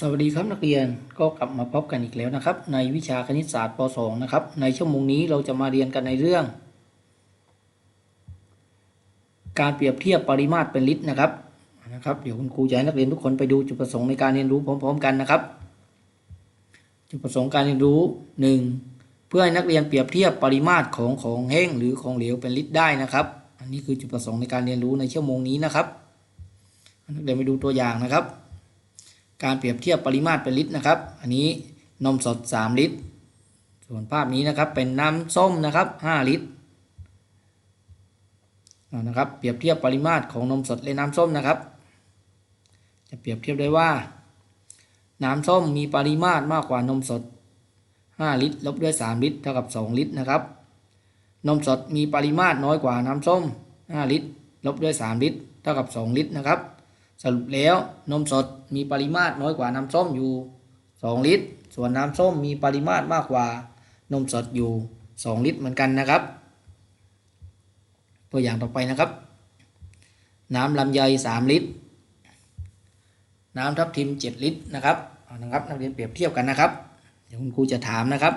สวัสดีครับนักเรียนก็กลับมาพบกันอีกแล้วนะครับ ในวิชาคณิตศาสตร์ป .2 นะครับ ในชั่วโมงนี้เราจะมาเรียนกันในเรื่อง การเปรียบเทียบปริมาตรเป็นลิตรนะครับนะครับ เดี๋ยวคุณครูจะให้นักเรียนทุกคนไปดูจุดประสงค์ในการเรียนรู้พร้อม ๆ กันนะครับ จุดประสงค์การเรียนรู้ 1. เพื่อให้นักเรียนเปรียบเทียบปริมาตรของของแห้งหรือของเหลวเป็นลิตรได้นะครับ อันนี้คือจุดประสงค์ในการเรียนรู้ในชั่วโมงนี้นะครับนักเรียนไปดูตัวอย่างนะครับ การเปรียบเทียบปริมาตรเป็นลิตรนะครับ อันนี้นมสด 3 ลิตร ส่วนภาพนี้นะครับเป็นน้ำส้มนะครับ 5 ลิตรนะครับเปรียบเทียบปริมาตรของนมสดและน้ำส้มนะครับ จะเปรียบเทียบได้ว่า น้ำส้มมีปริมาตรมากกว่านมสด 5 ลิตรลบด้วย 3 ลิตรเท่ากับ 2 ลิตรนะครับ นมสดมีปริมาตรน้อยกว่าน้ำส้ม 5 ลิตรลบด้วย 3 ลิตรเท่ากับ 2 ลิตรนะครับ สรุปแล้วนมสดมีปริมาตรน้อยกว่าน้ำส้มอยู่ 2 ลิตร ส่วนน้ำส้มมีปริมาตรมากกว่านมสดอยู่ 2 ลิตรเหมือนกันนะครับ ตัวอย่างต่อไปนะครับ น้ำลำไย 3 ลิตร น้ำทับทิม 7 ลิตรนะครับเอานะครับนักเรียนเปรียบเทียบกันนะครับ เดี๋ยวคุณครูจะถามนะครับ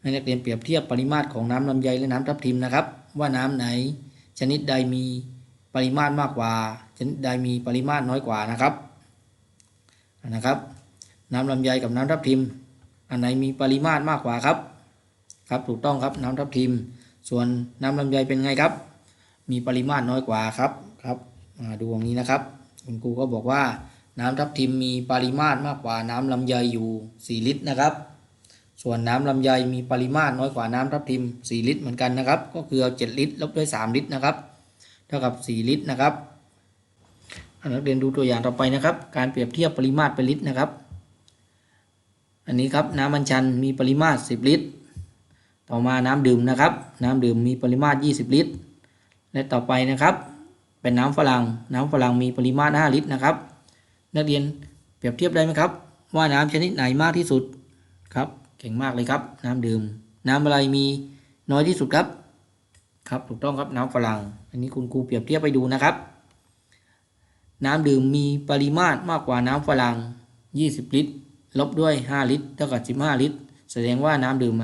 ให้นักเรียนเปรียบเทียบปริมาตรของน้ำลำไยและน้ำทับทิมนะครับ ว่าน้ำไหนชนิดใดมี ริมาตรมากกว่าชนิดใดมีปริมาตรน้อยกว่านะครับนะครับ น้ำลำไยกับน้ำทับทิม อันไหนมีปริมาตรมากกว่าครับ ครับถูกต้องครับน้ำทับทิม ส่วนน้ำลำไยเป็นไงครับ มีปริมาตรน้อยกว่าครับครับมาดูตรงนี้นะครับคุณครูก็บอกว่าน้ำทับทิมมีปริมาตรมากกว่าน้ำลำไยอยู่ 4 ลิตรนะครับ ส่วนน้ำลำไยมีปริมาตรน้อยกว่าน้ำทับทิม 4 ลิตรเหมือนกันนะครับ ก็คือเอา7ลิตรลบด้วย 3 ลิตรนะครับ เท่ากับ 4 ลิตรนะครับนักเรียนดูตัวอย่างต่อไปนะครับ การเปรียบเทียบปริมาตรเป็นลิตรนะครับ อันนี้ครับน้ำบัญชันมีปริมาตร 10 ลิตร ต่อมาน้ำดื่มนะครับ น้ำดื่มมีปริมาตร 20 ลิตร และต่อไปนะครับ เป็นน้ำฝรั่งน้ำฝรั่งมีปริมาตร 5 ลิตรนะครับ นักเรียนเปรียบเทียบได้ไหมครับ ว่าน้ำชนิดไหนมากที่สุดครับเก่งมากเลยครับ น้ำดื่ม น้ำอะไรมีน้อยที่สุดครับ ครับถูกต้องครับน้ำฝรั่ง อันนี้คุณครูเปรียบเทียบไปดูนะครับ น้ำดื่มมีปริมาตรมากกว่าน้ำฝรั่ง 20 ลิตร ลบด้วย 5 ลิตรเท่ากับ 15 ลิตร แสดงว่าน้ำดื่ม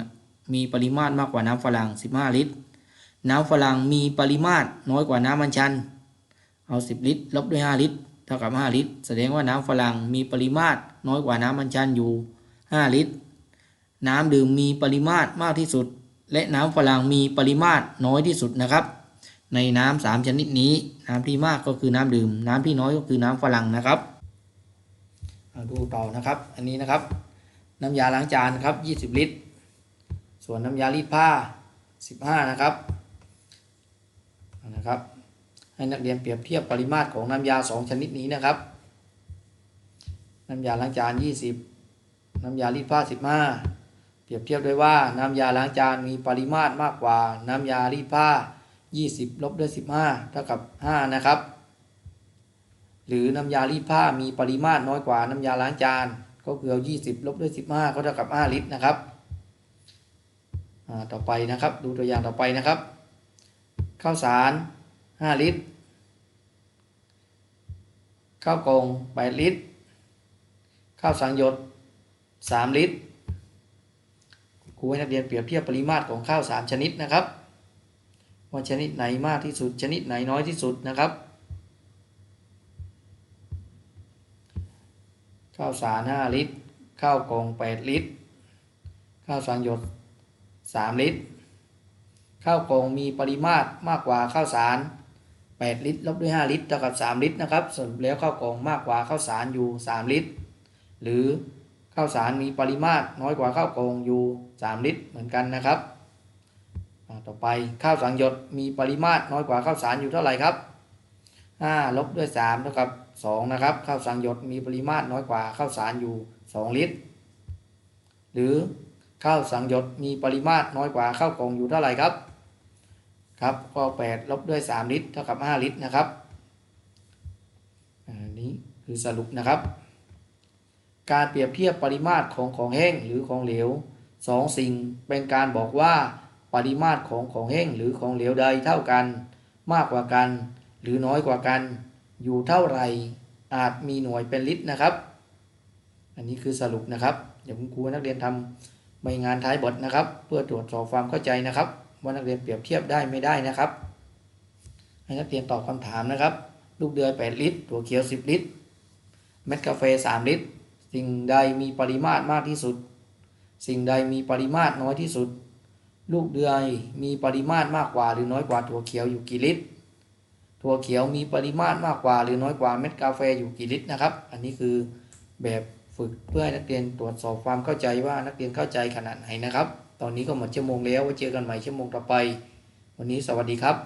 มีปริมาตรมากกว่าน้ำฝรั่ง 15 ลิตร น้ำฝรั่งมีปริมาตรน้อยกว่าน้ำมันชัน เอา 10 ลิตร ลบด้วย 5 ลิตร เท่ากับ 5 ลิตร แสดงว่าน้ำฝรั่งมีปริมาตรน้อยกว่าน้ำมันชันอยู่ 5 ลิตร น้ำดื่มมีปริมาตรมากที่สุด และน้ำฝรั่งมีปริมาตรน้อยที่สุดนะครับ ในน้ำสามชนิดนี้ น้ำที่มากก็คือน้ำดื่ม น้ำที่น้อยก็คือน้ำฝรั่งนะครับเอาดูต่อนะครับ อันนี้นะครับ น้ำยาล้างจานครับ 20 ลิตร ส่วนน้ำยารีดผ้า 15 นะครับนะครับ ให้นักเรียนเปรียบเทียบปริมาตรของน้ำยา 2 ชนิดนี้นะครับ น้ำยาล้างจาน 20 น้ำยารีดผ้า 15 เปรียบเทียบด้วยว่าน้ำยาล้างจานมีปริมาตรมากกว่าน้ำยารีดผ้า 20 ลบด้วย 15 เท่ากับ 5 นะครับ หรือน้ำยารีดผ้ามีปริมาตรน้อยกว่าน้ำยาล้างจาน ก็คือเอา 20 ลบด้วย 15 ก็เท่ากับ 5 ลิตรนะครับ ต่อไปนะครับ ดูตัวอย่างต่อไปนะครับ ข้าวสาร 5 ลิตร ข้าวกล่อง8ลิตร ข้าวสังยด 3 ลิตร รูให้นักเรียนเปรียบเทียบปริมาตรของข้าวสามชนิดนะครับ ว่าชนิดไหนมากที่สุด ชนิดไหนน้อยที่สุดนะครับ ข้าวสาร 5 ลิตร ข้าวกล่อง 8 ลิตร ข้าวสังหยด 3 ลิตร ข้าวกล่องมีปริมาตรมากกว่าข้าวสาร 8 ลิตรลบด้วย 5 ลิตรเท่ากับ 3 ลิตรนะครับสรุปแล้วข้าวกล่องมากกว่าข้าวสารอยู่ 3 ลิตร หรือ ข้าวสารมีปริมาตรน้อยกว่าข้าวกล่องอยู่ 3 ลิตรเหมือนกันนะครับ ต่อไปข้าวสังหยดมีปริมาตรน้อยกว่าข้าวสารอยู่เท่าไหร่ครับ5ลบด้วย3เท่ากับ2นะครับข้าวสังหยดมีปริมาตรน้อยกว่าข้าวสารอยู่ 2 ลิตร หรือข้าวสังหยดมีปริมาตรน้อยกว่าข้าวกล่องอยู่เท่าไหร่ครับครับก็8ลบด้วย 3 ลิตรเท่ากับ 5 ลิตรนะครับอันนี้คือสรุปนะครับ การเปรียบเทียบปริมาตรของของแห้งหรือของเหลวสองสิ่งเป็นการบอกว่าปริมาตรของของแห้งหรือของเหลวใดเท่ากัน มากกว่ากัน หรือน้อยกว่ากัน อยู่เท่าไหร่อาจมีหน่วยเป็นลิตรนะครับ อันนี้คือสรุปนะครับเดี๋ยวคุณครูนักเรียนทำใบงานท้ายบทนะครับ เพื่อตรวจสอบความเข้าใจนะครับ ว่านักเรียนเปรียบเทียบได้ไม่ได้นะครับ ให้นักเรียนตอบคำถามนะครับ ลูกเดือย 8 ลิตร ถั่วเขียว 10 ลิตร เม็ดกาแฟ 3 ลิตร สิ่งใดมีปริมาตรมากที่สุด สิ่งใดมีปริมาตรน้อยที่สุด ลูกเดือยมีปริมาตรมากกว่าหรือน้อยกว่าถั่วเขียวอยู่กี่ลิตร ถั่วเขียวมีปริมาตรมากกว่าหรือน้อยกว่าเม็ดกาแฟอยู่กี่ลิตรนะครับ อันนี้คือแบบฝึกเพื่อให้นักเรียนตรวจสอบความเข้าใจว่านักเรียนเข้าใจขนาดไหนนะครับ ตอนนี้ก็หมดชั่วโมงแล้วไว้เจอกันใหม่ชั่วโมงต่อไป วันนี้สวัสดีครับ